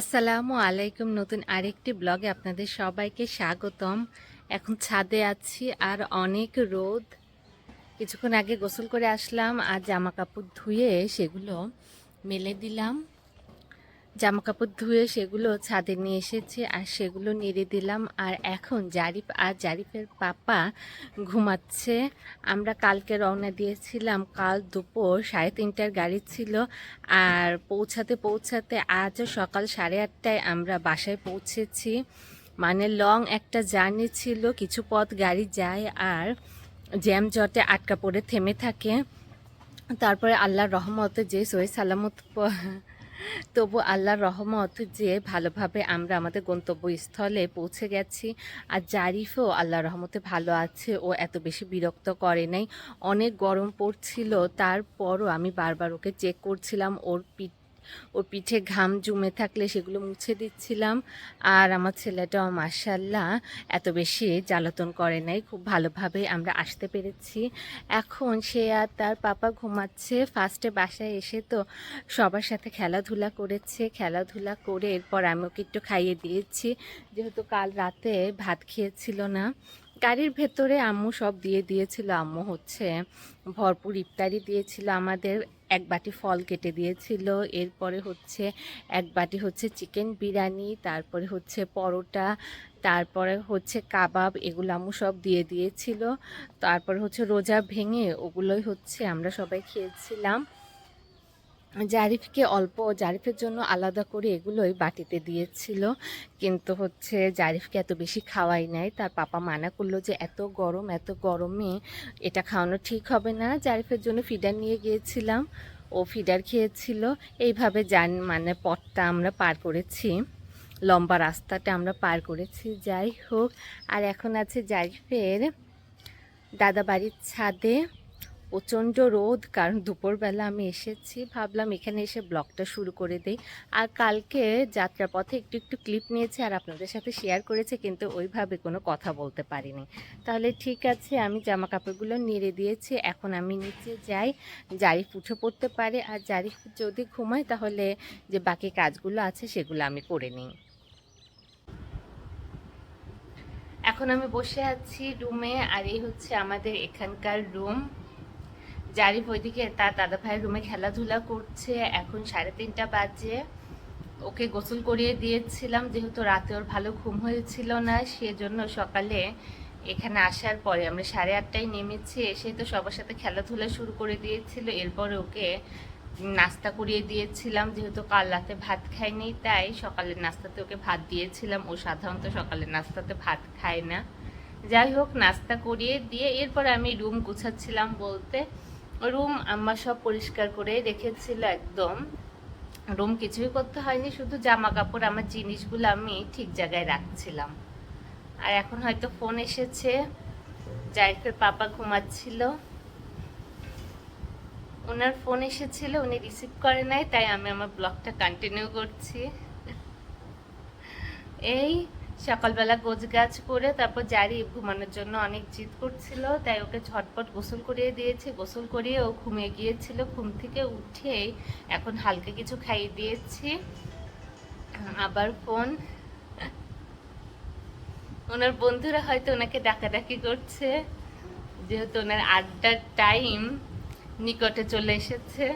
আসসালামু আলাইকুম নতুন আরেকটি ব্লগে আপনাদের সবাইকে স্বাগতম। এখন ছাদে আছি আর অনেক রোদ। কিছুক্ষণ আগে গোসল করে আসলাম আর জামা কাপড় ধুয়ে সেগুলো মেলে দিলাম। জামা কাপড় ধুয়ে সেগুলো ছাদে নিয়ে এসেছি আর সেগুলো নেড়ে দিলাম। আর এখন জারিফ আর জারিফের পাপা ঘুমাচ্ছে। আমরা কালকে রওনা দিয়েছিলাম, কাল দুপুর সাড়ে তিনটার গাড়ি ছিল। আর পৌঁছাতে পৌঁছাতে আজও সকাল সাড়ে আটটায় আমরা বাসায় পৌঁছেছি। মানে লং একটা জার্নি ছিল, কিছু পথ গাড়ি যায় আর জ্যাম জটে আটকা পড়ে থেমে থাকে। তারপরে আল্লাহর রহমতে যে সহি সালামত তবু আল্লাহর রহমত যে ভালোভাবে আমরা আমাদের গন্তব্যস্থলে পৌঁছে গেছি। আর জারিফও আল্লাহর রহমতে ভালো আছে, ও এত বেশি বিরক্ত করে নাই। অনেক গরম পড়ছিল, তারপরও আমি বারবার ওকে চেক করছিলাম, ওর পিঠ ওর পিঠে ঘাম জমে থাকলে সেগুলো মুছে দিচ্ছিলাম। আর আমার ছেলেটাও মার্শাল্লাহ এত বেশি জ্বালাতন করে নাই, খুব ভালোভাবে আমরা আসতে পেরেছি। এখন সে আর তার পাপা ঘুমাচ্ছে ফার্স্টে বাসায় এসে তো সবার সাথে খেলাধুলা করেছে। খেলাধুলা করে এরপর আমি ওকে একটু খাইয়ে দিয়েছি। যেহেতু কাল রাতে ভাত খেয়েছিল না, গাড়ির ভেতরে আম্মু সব দিয়ে দিয়েছিল। আম্মু হচ্ছে ভরপুর ইফতারি দিয়েছিল আমাদের। এক বাটি ফল কেটে দিয়েছিল। এরপরে হচ্ছে এক বাটি হচ্ছে চিকেন বিরিয়ানি, তারপরে হচ্ছে পরোটা, তারপরে হচ্ছে কাবাব, এগুলো আমু সব দিয়ে দিয়েছিল। তারপরে হচ্ছে রোজা ভেঙে ওগুলোই হচ্ছে আমরা সবাই খেয়েছিলাম। জারিফকে অল্প, জারিফের জন্য আলাদা করে এগুলোই বাটিতে দিয়েছিল। কিন্তু হচ্ছে জারিফকে এত বেশি খাওয়াই নাই। তার পাপা মানা করল যে, এত গরম, এত গরমে এটা খাওয়ানো ঠিক হবে না। জারিফের জন্য ফিডার নিয়ে গিয়েছিলাম। ও ফিডার খেয়েছিল। এইভাবে যান মানে পথটা আমরা পার করেছি, লম্বা রাস্তাটা আমরা পার করেছি। যাই হোক, আর এখন আছে জারিফের দাদা বাড়ির ছাদে। প্রচণ্ড রোদ, কারণ দুপুরবেলা আমি এসেছি। ভাবলাম এখানে এসে ব্লগটা শুরু করে দেই। আর কালকে যাত্রার পথে একটু একটু ক্লিপ নিয়েছে আর আপনাদের সাথে শেয়ার করেছে, কিন্তু ওইভাবে কোনো কথা বলতে পারিনি। তাহলে ঠিক আছে, আমি জামা কাপড়গুলো নেড়ে দিয়েছি। এখন আমি নিচে যাই। জারিফ উঠে পড়তে পারে। আর জারিফ যদি ঘুমায়, তাহলে যে বাকি কাজগুলো আছে, সেগুলো আমি করে নিই। এখন আমি বসে আছি রুমে, আর এই হচ্ছে আমাদের এখানকার রুম। জারিফ ওইদিকে তার দাদা ভাইয়ের রুমে খেলাধুলা করছে। এখন সাড়ে তিনটা বাজে। ওকে গোসল করিয়ে দিয়েছিলাম, যেহেতু রাতে ওর ভালো ঘুম হয়েছিল না, সেজন্য সকালে এখানে আসার পরে আমরা সাড়ে আটটায় নেমেছি এসে তো সবার সাথে খেলাধুলা শুরু করে দিয়েছিল। এরপরে ওকে নাস্তা করিয়ে দিয়েছিলাম, যেহেতু কাল রাতে ভাত খায়নি তাই সকালের নাস্তাতে ওকে ভাত দিয়েছিলাম। ও সাধারণত সকালের নাস্তাতে ভাত খায় না। যাই হোক, নাস্তা করিয়ে দিয়ে এরপর আমি রুম গুছাচ্ছিলাম বলতে। রুম আম্মা সব পরিষ্কার করে রেখেছিল একদম। রুম কিছুই করতে হয়নি, শুধু জামা কাপড় আমার জিনিসগুলো আমি ঠিক জায়গায় রাখছিলাম। আর এখন হয়তো ফোন এসেছে, জাইফের পাপা ঘুমাচ্ছিল। ওনার ফোন এসেছিল, উনি রিসিভ করে নাই, তাই আমি আমার ব্লগটা কন্টিনিউ করছি। এই সকালবেলা গোছ গাছ করে তারপর জারি ঘুমানোর জন্য অনেক জিদ করছিল, তাই ওকে ঝটপট গোসল করিয়ে দিয়েছি। গোসল করিয়ে ও ঘুমিয়ে গিয়েছিল। ঘুম থেকে উঠে এখন হালকা কিছু খাইয়ে দিয়েছি। আবার ফোন। ওনার বন্ধুরা হয়তো ওনাকে ডাকাডাকি করছে, যেহেতু ওনার আড্ডার টাইম নিকটে চলে এসেছে।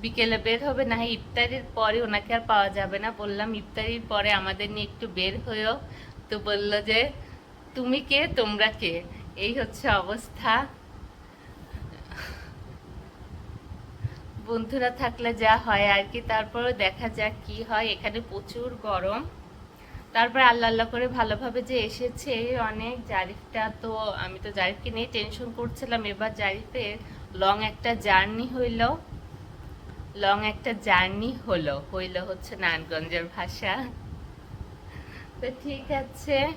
বিকেলে বের হবে, না ইফতারির পরে ওনাকে আর পাওয়া যাবে না। বললাম, ইফতারির পরে আমাদের নিয়ে একটু বের হয়েও তো বলল যে, তুমি কে? তোমরা কে? এই হচ্ছে অবস্থা। বন্ধুরা থাকলে যা হয় আর কি তারপরে দেখা যাক কি হয়। এখানে প্রচুর গরম। তারপরে আল্লাহ আল্লাহ করে ভালোভাবে যে এসেছে অনেক জারিফটা তো আমি তো জারিফকে নিয়ে টেনশন করছিলাম। এবার জারিফের লং একটা জার্নি হইল। লং একটা জার্নি হলো, হইল হচ্ছে নারায়ণগঞ্জের ভাষা। তো ঠিক আছে,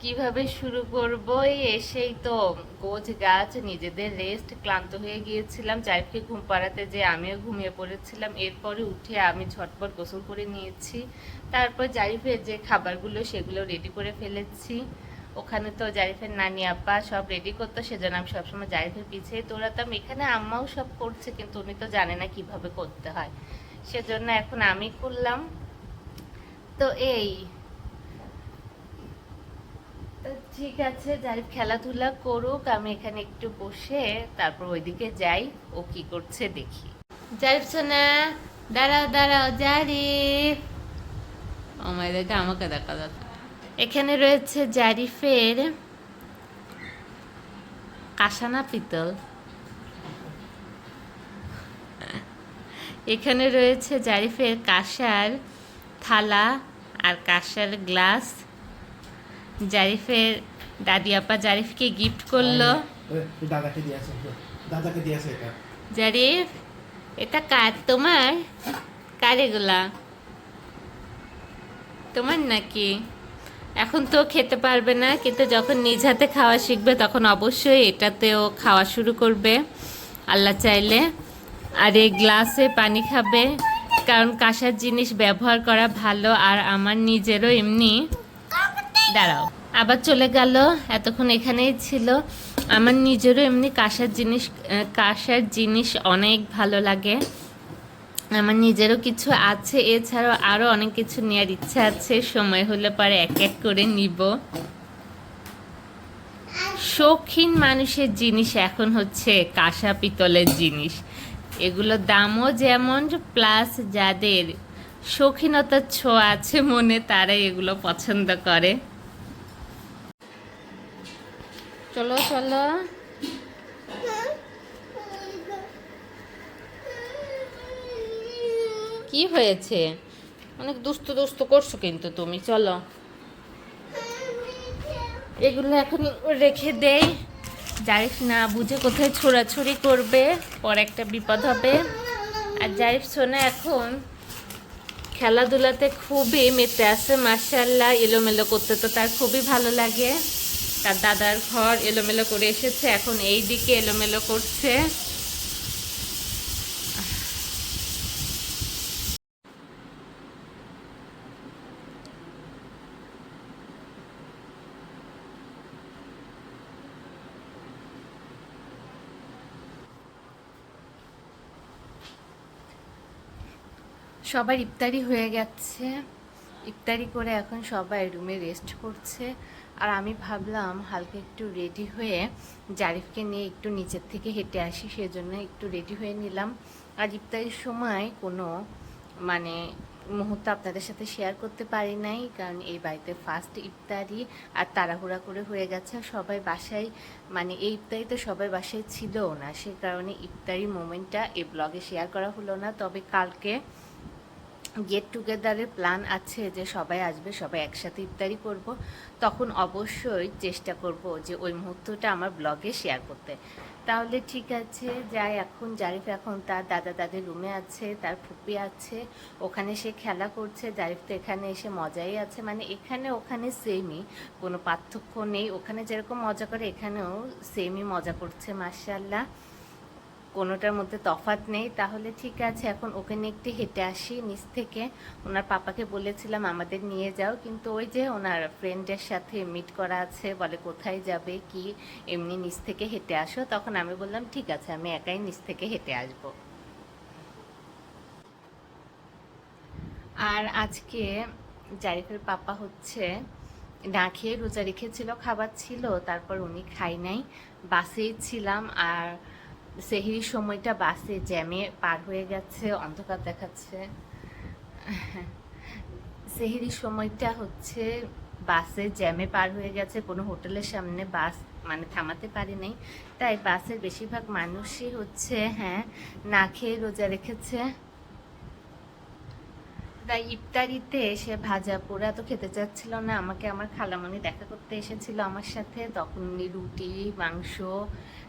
কীভাবে শুরু করব? এসেই তো গোছ গাছ, নিজেদের রেস্ট ক্লান্ত হয়ে গিয়েছিলাম। জাইফকে ঘুম পাড়াতে যে আমিও ঘুমিয়ে পড়েছিলাম। এরপরে উঠে আমি ঝটপট গোসল করে নিয়েছি। তারপর জারিফের যে খাবারগুলো, সেগুলো রেডি করে ফেলেছি। ওখানে তো জারিফের নানি আব্বা সব রেডি করতো, সেজন্য আমি সবসময় জারিফের পিছিয়ে দৌড়াতাম। এখানে আম্মাও সব করছে, কিন্তু উনি তো জানে না কীভাবে করতে হয়। সেজন্য এখন আমি করলাম। তো এই। ঠিক আছে যাই খেলাধুলা করুক, আমি এখানে একটু বসে তারপর ওইদিকে যাই, ও কি করছে দেখি। জারিফ সোনা দাঁড়াও দাঁড়াও, জারিফ। ও মাইদেরকে আমাকে দেখা যাচ্ছে। এখানে রয়েছে জারিফের কাসানা পিতল। এখানে রয়েছে জারিফের কাঁসার থালা আর কাঁসার গ্লাস। জারিফের দাদি আপা জারিফকে গিফট করল। এ, দাদাকে দিয়েছে দাদাকে দিয়েছে এটা। জারিফ এটা কার? তোমার? কার এগুলা? তোমার নাকি? এখন তো খেতে পারবে না, কিন্তু যখন নিজ হাতে খাওয়া শিখবে, তখন অবশ্যই এটাতেও খাওয়া শুরু করবে, আল্লাহ চাইলে। আর এই গ্লাসে পানি খাবে, কারণ কাঁসার জিনিস ব্যবহার করা ভালো, আর আমার নিজেরও এমনি। দাঁড়াও, আবার চলে গেল, এতক্ষণ এখানেই ছিল। আমার নিজেরও এমনি কাঁসার জিনিস কাঁসার জিনিস অনেক ভালো লাগে। আমার নিজেরও কিছু আছে, এছাড়াও আরও অনেক কিছু নেওয়ার ইচ্ছা আছে। সময় হলে পরে এক এক করে নিব। শৌখিন মানুষের জিনিস এখন হচ্ছে কাঁসা পিতলের জিনিস। এগুলোর দামও যেমন, প্লাস যাদের শৌখিনতার ছোঁয়া আছে মনে, তারাই এগুলো পছন্দ করে। চলো চলো। কি হয়েছে? অনেক দুষ্ট দুষ্ট করছ কিন্তু তুমি, চলো। এগুলো এখন রেখে দেই। জারিফ না বুঝে কোথায় ছোড়াছুড়ি করবে, পর একটা বিপদ হবে। আর জারিফ সোনা এখন খেলাধুলাতে খুবই মেতে আছে মার্শাল্লাহ এলোমেলো করতে তো তার খুবই ভালো লাগে। তার দাদার ঘর এলোমেলো করে এসেছে, এখন এই দিকে এলোমেলো করছে। সবার ইফতারি হয়ে গেছে। ইফতারি করে এখন সবাই রুমে রেস্ট করছে। আর আমি ভাবলাম, হালকা একটু রেডি হয়ে জারিফকে নিয়ে একটু নিচের থেকে হেঁটে আসি, সেজন্য একটু রেডি হয়ে নিলাম। আর ইফতারির সময় কোনো মানে মুহূর্ত আপনাদের সাথে শেয়ার করতে পারি নাই, কারণ এই বাড়িতে ফার্স্ট ইফতারি আর তাড়াহুড়া করে হয়ে গেছে। সবাই বাসায় মানে এই ইফতারি তো সবাই বাসায় ছিলও না, সে কারণে ইফতারি মোমেন্টটা এই ব্লগে শেয়ার করা হলো না। তবে কালকে গেট টুগেদারের প্ল্যান আছে যে সবাই আসবে, সবাই একসাথে ইফতারি করব। তখন অবশ্যই চেষ্টা করব যে ওই মুহূর্তটা আমার ব্লগে শেয়ার করতে। তাহলে ঠিক আছে, যাই, এখন জারিফ এখন তার দাদা দাদির রুমে আছে, তার ফুপি আছে, ওখানে সে খেলা করছে, জারিফ তো এখানে এসে মজাই আছে। মানে এখানে ওখানে সেমই কোনো পার্থক্য নেই। ওখানে যেরকম মজা করে, এখানেও সেমই মজা করছে মার্শাল্লাহ কোনোটার মধ্যে তফাৎ নেই, তাহলে ঠিক আছে, এখন ওকে নিয়ে একটু হেঁটে আসি। নিচ থেকে ওনার পাপাকে বলেছিলাম, আমাদের নিয়ে যাও। কিন্তু ওই যে ওনার ফ্রেন্ডের সাথে মিট করা আছে, বলে কোথায় যাবে, কি, এমনি নিচ থেকে হেঁটে আসো। তখন আমি বললাম, ঠিক আছে, আমি একাই নিচ থেকে হেঁটে আসব। আর আজকে জারিফের পাপা হচ্ছে, না খেয়ে রোজা রেখেছিল, খাবার ছিল, তারপর উনি খাই নাই। বাসেই ছিলাম, আর সেহির সময়টা বাসে জ্যামে পার হয়ে গেছে, অন্ধকার দেখাচ্ছে। সেহিরির সময়টা হচ্ছে বাসে জ্যামে পার হয়ে গেছে, কোনো হোটেলের সামনে বাস মানে থামাতে পারি নাই। তাই বাসের বেশিরভাগ মানুষই হচ্ছে হ্যাঁ না খেয়ে রোজা রেখেছে। তাই ইফতারিতে এসে ভাজা পোড়া তো খেতে চাচ্ছিল না, আমাকে আমার খালামণি দেখা করতে এসেছিল আমার সাথে। তখন রুটি, মাংস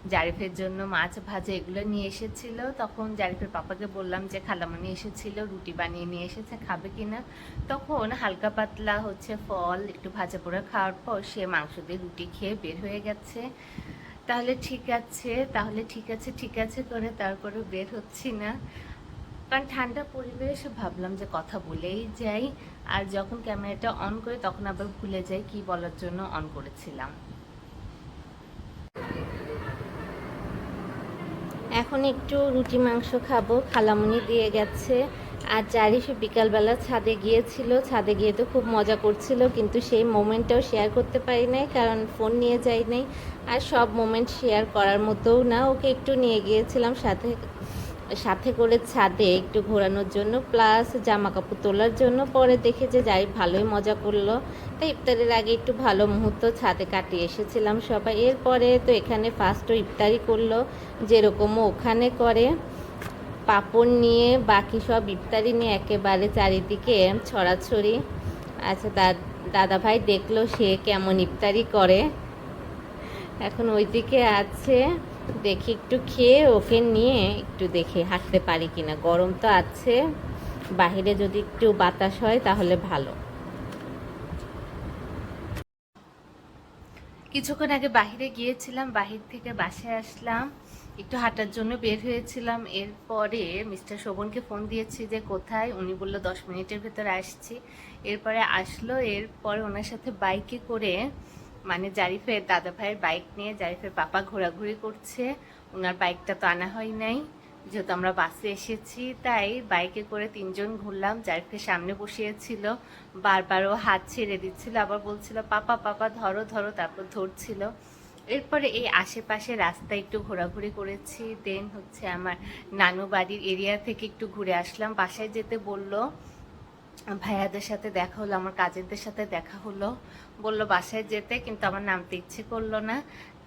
জারিফের জন্য মাছ ভাজা এগুলো নিয়ে এসেছিল। তখন জারিফের পাপাকে বললাম যে, খালামণি এসেছিল, রুটি বানিয়ে নিয়ে এসেছে, খাবে কিনা? তখন হালকা পাতলা হচ্ছে ফল, একটু ভাজা পোড়া খাওয়ার পর সে মাংস দিয়ে রুটি খেয়ে বের হয়ে গেছে। তাহলে ঠিক আছে, তাহলে ঠিক আছে ঠিক আছে করে তারপরে বের হচ্ছি না। কারণ ঠান্ডা পরিবেশ, ভাবলাম যে কথা বলেই যাই। আর যখন ক্যামেরাটা অন করি, তখন আবার ভুলে যাই কি বলার জন্য অন করেছিলাম। এখন একটু রুটি মাংস খাব। খালামুনি দিয়ে গেছে। আর চারিশে বিকালবেলা ছাদে গিয়েছিল। ছাদে গিয়ে তো খুব মজা করছিল, কিন্তু সেই মোমেন্টটাও শেয়ার করতে পারি নাই, কারণ ফোন নিয়ে যাই নাই। আর সব মোমেন্ট শেয়ার করার মতোও না। ওকে একটু নিয়ে গিয়েছিলাম, সাথে সাথে করে ছাদে একটু ঘোরানোর জন্য প্লাস জামা কাপড় তোলার জন্য পরে দেখে যে যাই ভালোই মজা করল। তাই ইফতারের আগে একটু ভালো মুহূর্ত ছাদে কাটিয়ে এসেছিলাম সবাই। এরপরে তো এখানে ফার্স্টও ইফতারি করল, যেরকমও ওখানে করে। পাপড় নিয়ে বাকি সব ইফতারি নিয়ে একেবারে চারিদিকে ছড়াছড়ি। আচ্ছা দাদা ভাই দেখল সে কেমন ইফতারি করে। এখন ওইদিকে আছে। দেখি, একটু খেয়ে ওকে নিয়ে একটু দেখে হাঁটতে পারি কিনা। গরম তো আছে, বাহিরে যদি একটু বাতাস হয় তাহলে ভালো। কিছুক্ষণ আগে বাহিরে গিয়েছিলাম, বাহির থেকে বাসায় আসলাম, একটু হাঁটার জন্য বের হয়েছিলাম। এরপরে মিস্টার শোভনকে ফোন দিয়েছি যে, কোথায়? উনি বলল, দশ মিনিটের ভেতরে আসছি। এরপরে আসলো, এরপরে ওনার সাথে বাইকে করে মানে জারিফের দাদা ভাইয়ের বাইক নিয়ে জারিফের পাপা ঘোরাঘুরি করছে। ওনার বাইকটা তো আনা হয় নাই। যেহেতু আমরা বাসে এসেছি, তাই বাইকে করে তিনজন ঘুরলাম। জারিফের সামনে বসিয়েছিল বারবার ও হাত ছেড়ে দিচ্ছিল, আবার বলছিল, পাপা পাপা, ধরো ধরো, তারপর ধরছিল। এরপরে এই আশেপাশে রাস্তায় একটু ঘোরাঘুরি করেছি। দেন হচ্ছে আমার নানু বাড়ির এরিয়া থেকে একটু ঘুরে আসলাম। বাসায় যেতে বলল ভাইয়াদের সাথে দেখা হলো, আমার কাজেরদের সাথে দেখা হলো। বলল বাসায় যেতে, কিন্তু আমার নামতে ইচ্ছে করল না।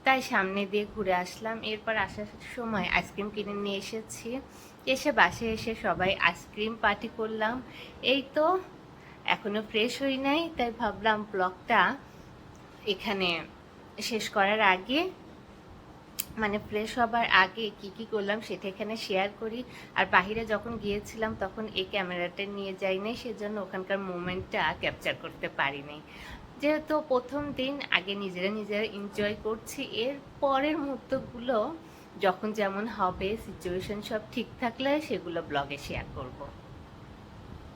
তাই সামনে দিয়ে ঘুরে আসলাম। এরপর আসার সময় আইসক্রিম কিনে নিয়ে এসেছি। এসে বাসে এসে সবাই আইসক্রিম পার্টি করলাম। এই তো, এখনও ফ্রেশ হই নাই। তাই ভাবলাম ব্লগটা এখানে শেষ করার আগে মানে ফ্রেশ হবার আগে কি কি করলাম সেটা এখানে শেয়ার করি। আর বাহিরে যখন গিয়েছিলাম তখন এই ক্যামেরাটা নিয়ে যাই নাই সেজন্য ওখানকার মোমেন্টটা ক্যাপচার করতে পারিনি। যেহেতু প্রথম দিন আগে নিজেরা নিজেরা এনজয় করছি, এর পরের মুহূর্তগুলো যখন যেমন হবে সিচুয়েশন সব ঠিক থাকলে সেগুলো ব্লগে শেয়ার করব।